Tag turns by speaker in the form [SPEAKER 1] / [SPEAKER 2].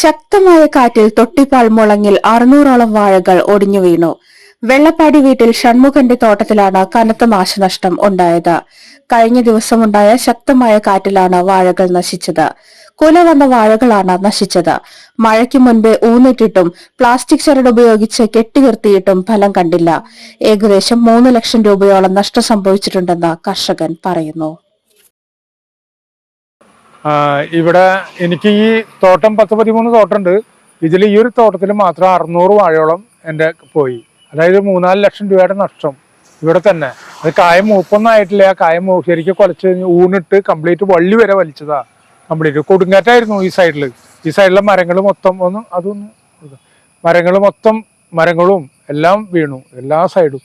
[SPEAKER 1] ശക്തമായ കാറ്റിൽ തൊട്ടിപ്പാൽ മുളങ്ങിൽ അറുന്നൂറോളം വാഴകൾ ഒടിഞ്ഞു വീണു. വെള്ളപ്പാടി വീട്ടിൽ ഷൺമുഖന്റെ തോട്ടത്തിലാണ് കനത്ത നാശനഷ്ടം ഉണ്ടായത്. കഴിഞ്ഞ ദിവസമുണ്ടായ ശക്തമായ കാറ്റിലാണ് വാഴകൾ നശിച്ചത്. കുല വന്ന വാഴകളാണ് നശിച്ചത്. മഴയ്ക്ക് മുൻപേ ഊന്നിട്ടിട്ടും പ്ലാസ്റ്റിക് ചരട് ഉപയോഗിച്ച് കെട്ടിനിർത്തിയിട്ടും ഫലം കണ്ടില്ല. ഏകദേശം മൂന്ന് ലക്ഷം രൂപയോളം നഷ്ടം സംഭവിച്ചിട്ടുണ്ടെന്ന് കർഷകൻ പറയുന്നു.
[SPEAKER 2] ഇവിടെ എനിക്ക് ഈ തോട്ടം പത്ത് പതിമൂന്ന് തോട്ടമുണ്ട് ഇതിൽ ഈ ഒരു തോട്ടത്തിൽ മാത്രം അറുന്നൂറ് വാഴയോളം എന്റെ പോയി. അതായത് മൂന്നാൽ ലക്ഷം രൂപയുടെ നഷ്ടം ഇവിടെ തന്നെ. അത് കായം മൂപ്പൊന്നും ആയിട്ടില്ല കായം ശരിക്കും കുലച്ച് ഊണിട്ട് കംപ്ലീറ്റ് വള്ളി വരെ വലിച്ചതാ. കംപ്ലീറ്റ് കൊടുങ്കാറ്റായിരുന്നു ഈ സൈഡിൽ ഈ സൈഡിലെ മരങ്ങൾ മൊത്തം ഒന്ന് അതൊന്നും മരങ്ങൾ മൊത്തം മരങ്ങളും എല്ലാം വീണു. എല്ലാ സൈഡും